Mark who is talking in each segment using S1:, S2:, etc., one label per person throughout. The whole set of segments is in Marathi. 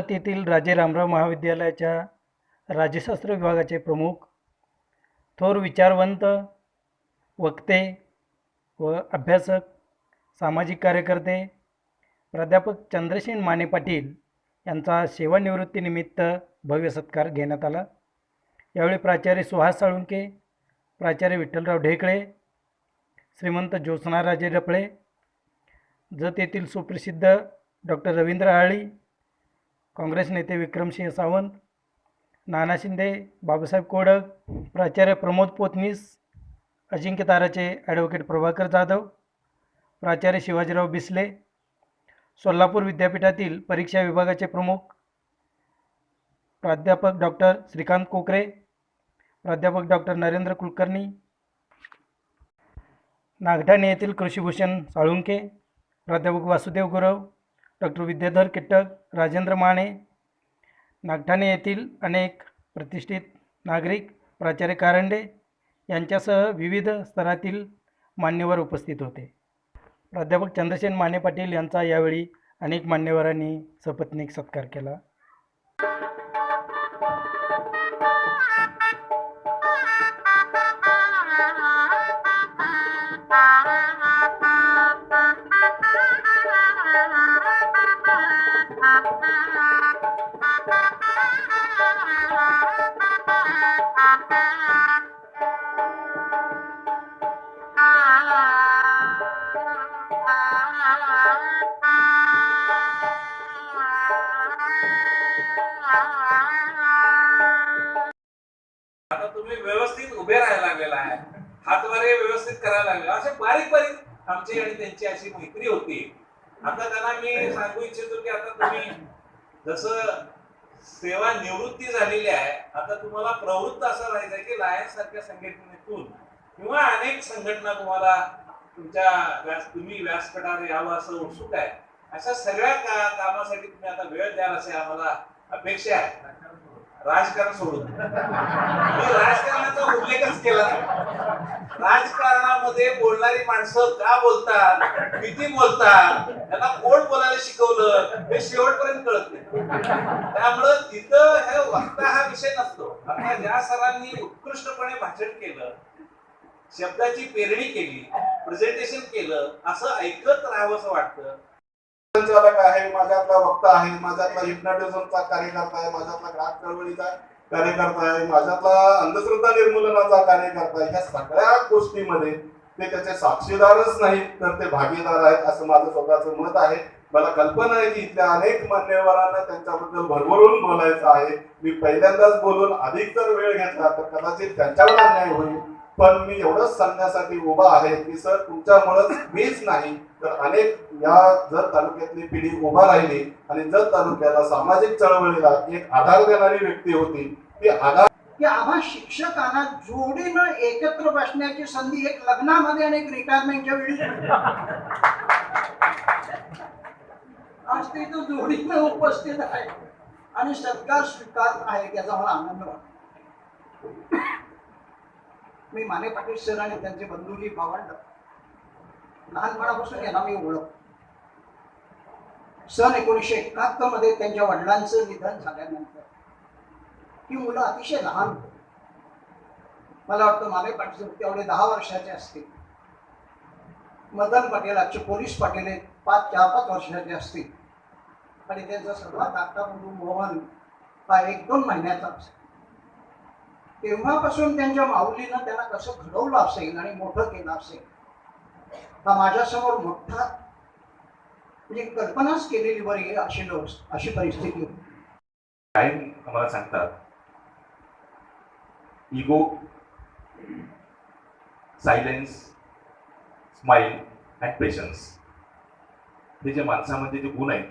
S1: जत येथील राजे रामराव महाविद्यालयाच्या राज्यशास्त्र विभागाचे प्रमुख थोर विचारवंत वक्ते व अभ्यासक सामाजिक कार्यकर्ते प्राध्यापक चंद्रसेन माने पाटील यांचा सेवानिवृत्तीनिमित्त भव्य सत्कार घेण्यात आला. यावेळी प्राचार्य सुहास साळुंके प्राचार्य विठ्ठलराव ढेकळे श्रीमंत ज्योत्स्नाराजे रपळे जत येथील सुप्रसिद्ध डॉक्टर रवींद्र आळी काँग्रेस नेते विक्रमसिंह सावंत नाना शिंदे बाबासाहेब कोडक प्राचार्य प्रमोद पोतनीस अजिंक्य ताराचे ॲडव्होकेट प्रभाकर जाधव प्राचार्य शिवाजीराव बिसले सोलापूर विद्यापीठातील परीक्षा विभागाचे प्रमुख प्राध्यापक डॉक्टर श्रीकांत कोकरे प्राध्यापक डॉक्टर नरेंद्र कुलकर्णी नागठाणे येथील कृषीभूषण साळुंके प्राध्यापक वासुदेव गुरव डॉक्टर विद्याधर किट्टक राजेंद्र माने नागठाणे येथील अनेक प्रतिष्ठित नागरिक प्राचार्य कारंडे यांच्यासह विविध स्तरातील मान्यवर उपस्थित होते. प्राध्यापक चंद्रसेन माने पाटील यांचा यावेळी अनेक मान्यवरांनी सपत्नीक सत्कार केला.
S2: व्यवस्थित उभे राहायला लागलेला आहे. हातवारे व्यवस्थित करायला लागले असे बारीक बारीक आमची आणि त्यांची अशी मैत्री होती. आता त्यांना मी सांगू इच्छितो की आता तुम्ही जसं सेवा निवृत्ती झालेली आहे आता तुम्हाला प्रवृत्त असं राहायचं की लायन्स सारख्या संघटनेतून किंवा अनेक संघटना तुम्हाला तुमच्या व्यास तुम्ही व्यासपीठावर यावं असं उत्सुक आहे. अशा सगळ्या का कामासाठी तुम्ही आता वेळ द्याल असे आम्हाला अपेक्षा आहे. राजकारण सोडून. मी राजकारणाचा उल्लेखच केला राजकारणामध्ये बोलणारी माणसं का बोलतात? किती बोलतात? त्यांना कोण बोलायला शिकवलं? हे शेवटपर्यंत कळत नाही. त्यामुळं तिथं हे वक्ता हा विषय नसतो. आता ज्या सरांनी उत्कृष्टपणे भाषण केलं शब्दाची पेरणी केली प्रेझेंटेशन केलं असं ऐकत राहावं असं वाटतं.
S3: संचालक आहे माझ्यातला वक्ता आहे माझ्यातला हिप्नॉटिझमचा कार्यकर्ता आहे माझ्यातला ग्राहक चळवळीचा कार्यकर्ता आहे माझ्यातला अंधश्रद्धा निर्मूलनाचा कार्यकर्ता आहे. ह्या सगळ्या गोष्टीमध्ये ते त्याचे साक्षीदारच नाहीत तर ते भागीदार आहेत असं माझं स्वतःचं मत आहे. मला कल्पना आहे की इथल्या अनेक मान्यवरांना त्यांच्याबद्दल भरभरून बोलायचं आहे. मी पहिल्यांदाच बोलून अधिक जर वेळ घेतला तर कदाचित त्यांच्यावर अन्याय होईल. पण मी एवढंच सांगण्यासाठी उभा आहे की सर तुमच्यामुळेच मीच नाही तर अनेक या जत तालुक्यातली पिढी उभा राहिली आणि जत तालुक्याला सामाजिक चळवळीला एक आधार देणारी व्यक्ती होती. ती आधार
S4: की आम्हा शिक्षकांना जोडीनं एकत्र बसण्याची संधी एक लग्नामध्ये आणि एक रिटायरमेंटच्या वेळी आज ते इथं जोडीनं उपस्थित आहे आणि सत्कार स्वीकार आहे त्याचा मला आनंद वाटतो. मी माने पाटील सर आणि त्यांचे बंधूजी भावंड. लहानपणापासून यांना मी ओळख. सन एकोणीसशे एकाहत्तरमध्ये त्यांच्या वडिलांचं निधन झाल्यानंतर ही मुलं अतिशय लहान. मला वाटतं माने पाटील तेवढे दहा वर्षाचे असतील. मदन पटेल आजचे पोलीस पाटील आहेत पाच चार पाच वर्षाचे असतील. आणि त्यांचा सर्वात धाकटा मुलगा मोहन हा एक दोन महिन्याचा असेल. तेव्हापासून त्यांच्या माऊलीनं त्यांना कसं घडवलं असेल आणि मोठं केलं असेल? हा माझ्यासमोर मोठा म्हणजे कल्पनाच केलेली बरी अशी लोक अशी परिस्थिती होती.
S5: काय आम्हाला सांगतात ego silence smile and patience हे जे माणसामध्ये जे गुण आहेत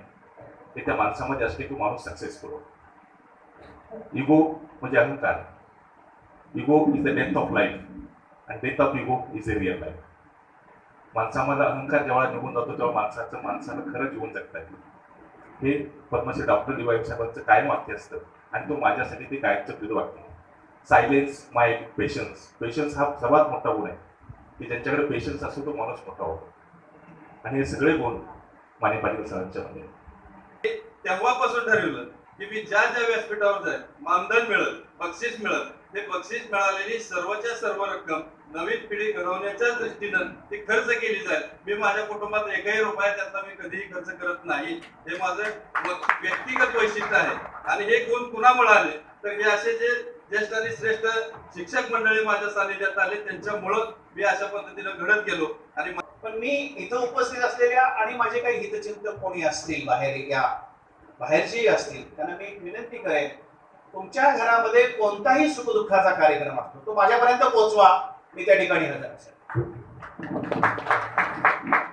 S5: ते त्या माणसामध्ये असले की माणूस सक्सेसफुल होतो. इगो म्हणजे अहंकार. Ego is the death of life आणि death of ego is a real life माणसामध्ये अहंकार जेव्हा निघून जातो तेव्हा माणसाचं माणसानं खरं जीवन जगता येईल हे पद्मश्री डॉक्टर दिवाळी साहेबांचं कायम वाक्य असतं? आणि तो माझ्यासाठी ते कायमचं प्रिय वाक्य सायलेन्स माय पेशन्स पेशन्स हा सर्वात मोठा गुण आहे. की ज्यांच्याकडे पेशन्स असतो तो माणूस मोठा होतो. आणि हे सगळे गुण माने पाटील सरांच्या मध्ये
S2: तेव्हापासून ठरवलं
S6: की मी ज्या ज्या व्यासपीठावर जाईल मानधन मिळत बक्षीस मिळत हे बक्षीस मिळालेली सर्वच्या सर्व रक्कम नवीन पिढी घडवण्याच्या दृष्टीनं ती खर्च केली जाईल. मी माझ्या कुटुंबात एकही रुपया त्यातला मी कधीही खर्च करत नाही. हे माझं व्यक्तिगत वैशिष्ट्य आहे. आणि हे गुण कुणा मिळाले तर हे असे जे ज्येष्ठ आणि श्रेष्ठ शिक्षक मंडळी माझ्या सानिध्यात आले त्यांच्यामुळं मी अशा पद्धतीनं घडत गेलो. आणि
S7: पण मी इथं उपस्थित असलेल्या आणि माझे काही हितचिंतक कोणी असतील बाहेर या बाहेरचेही असतील त्यांना मी विनंती करेन तुमच्या घरामध्ये कोणताही सुखदुःखाचा कार्यक्रम असतो तो माझ्यापर्यंत पोहोचवा. मी त्या ठिकाणी हजर असेल.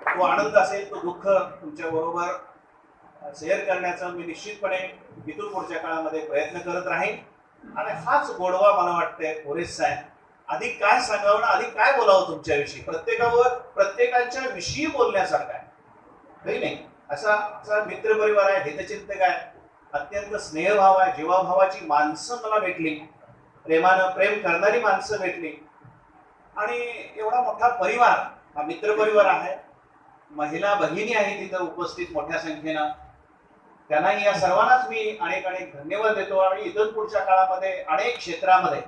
S7: तो आनंद असेल तो दुःख तुमच्या बरोबर शेअर करण्याचा मी निश्चितपणे इथून पुढच्या काळामध्ये प्रयत्न करत राहीन. आणि हाच गोडवा मला वाटतंय पुरेसा साहेब. अधिक काय सांगावं ना अधिक काय बोलावं तुमच्याविषयी? प्रत्येकावर प्रत्येकाच्या विषयी बोलण्यासारखं आहे. काही नाही? असा असा मित्रपरिवार आहे हितचिंतक आहे. अत्यंत स्नेहभाव आहे जीवाभावाची माणसं मला भेटली. प्रेमानं प्रेम करणारी माणसं भेटली. आणि एवढा मोठा परिवार हा मित्रपरिवार आहे. महिला भगिनी आहे तिथं उपस्थित मोठ्या संख्येनं. त्यांनाही या सर्वांनाच मी अनेक अनेक धन्यवाद देतो. आणि इथून पुढच्या काळामध्ये अनेक क्षेत्रामध्ये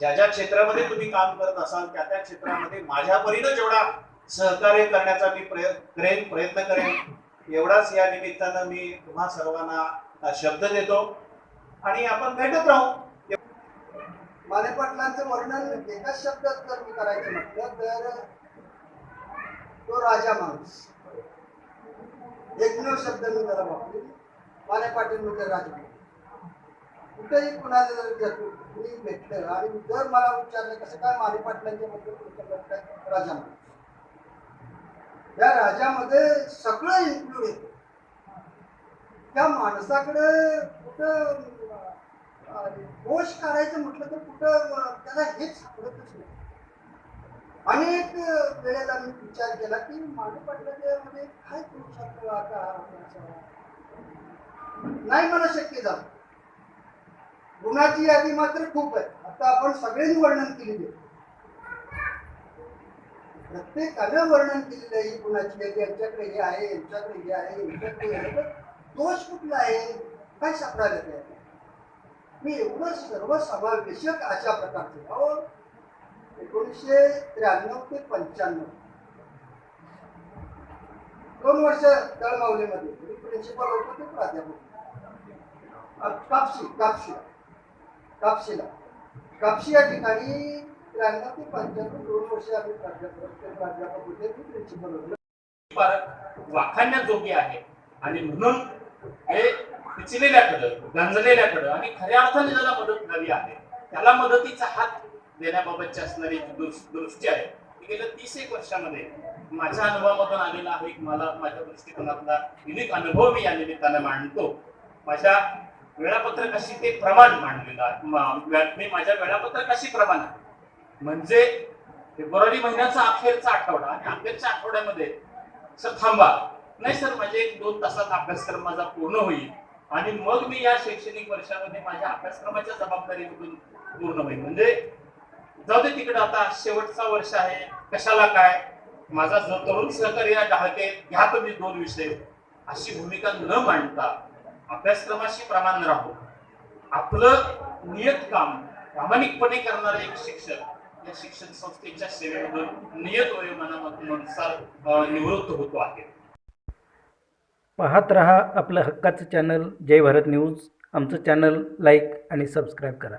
S7: ज्या ज्या क्षेत्रामध्ये तुम्ही काम करत असाल त्या त्या क्षेत्रामध्ये माझ्या परीनं जेवढा सहकार्य करण्याचा मी प्रयत्न करेन प्रयत्न करेन एवढाच या निमित्तानं मी तुम्हा सर्वांना शब्द देतो आणि आपण भेटत राहू.
S8: माने पाटलांचं वर्णन एकाच शब्दात जर मी करायचं म्हटलं तर तो राजा माणूस. एकमेव शब्द मी त्याला वापरेल माने पाटील म्हणजे राजा. कुठेही कुणाला जर जर कुणी भेटलं आणि जर मला विचारलं कसं काय माने पाटलांच्या बद्दल राजा माणूस? या राजामध्ये सगळं इन्क्लूड येतं. त्या माणसाकडे कुठं दोष काढायचं म्हटलं तर कुठं त्याला हेच सापडतच नाही. अनेक वेळेला मी विचार केला की मागे पडल्याच्या मध्ये काय पुरुषार्थ आता नाही मला शक्य झालं. गुणाची यादी मात्र खूप आहे. आता आपण सगळ्यांनी वर्णन केलेली आहे. प्रत्येकानं वर्णन केलेलं आहे कुणाची यांच्याकडे हे आहे यांच्याकडे हे आहे यांच्याकडे हे आहे दोष कुठला आहे? काय सापडायला आहे नाही. मी एवढं सर्व समावेशक अशा प्रकारचे अहो. एकोणीसशे त्र्याण्णव ते पंच्याण्णव. दोन वर्ष तळमावलीमध्ये म्हणजे मी प्रिन्सिपल होतो ते प्राध्यापक. कापशी कापशी. कापशीला. कापशी या ठिकाणी त्र्याण्णव ते पंच्याण्णव दोन वर्ष आम्ही प्राध्यापक प्राध्यापक होते मी प्रिन्सिपल होतो.
S9: फार वाखाणण्याजोगी आहे. आणि म्हणून हे पिचलेल्याकडं गंजलेल्याकडं आणि खऱ्या अर्थाने ज्याला मदत झाली आहे त्याला मदतीचा हात देण्याबाबतची असणारी दृष्टी आहे. ती गेल्या तीस एक वर्षामध्ये माझ्या अनुभवामधून आलेला आहे मला माझ्या दृष्टिकोनातला युनिक अनुभव मी या निमित्ताने मांडतो. माझ्या वेळापत्रकाशी ते प्रमाण मांडलेलं आहे. मी माझ्या वेळापत्रकाशी प्रमाण आहे. म्हणजे फेब्रुवारी महिन्याचा अखेरचा आठवडा आणि अखेरच्या आठवड्यामध्ये सर थांबा. नाही सर माझे एक दोन तासात अभ्यासक्रम माझा पूर्ण होईल आणि मग मी या शैक्षणिक वर्षामध्ये माझ्या अभ्यासक्रमाच्या जबाबदारीमधून पूर्ण होईल. म्हणजे जाऊ दे तिकडे आता शेवटचा वर्ष आहे. कशाला काय? माझा जो तरुण सहकार्य डहाके घ्या तुम्ही दोन विषय. अशी भूमिका न मांडता अभ्यासक्रमाशी प्रमाण राहू. आपलं नियत काम प्रामाणिकपणे करणारे एक शिक्षक आपल्या शिक्षण संस्थेच्या सेवेमधून नियत वयोमानानुसार अं, निवृत्त होतो आहे.
S1: पाहत रहा आपलं हक्काचं चॅनल जय भारत न्यूज आमचं चॅनल लाईक आणि सबस्क्राईब करा.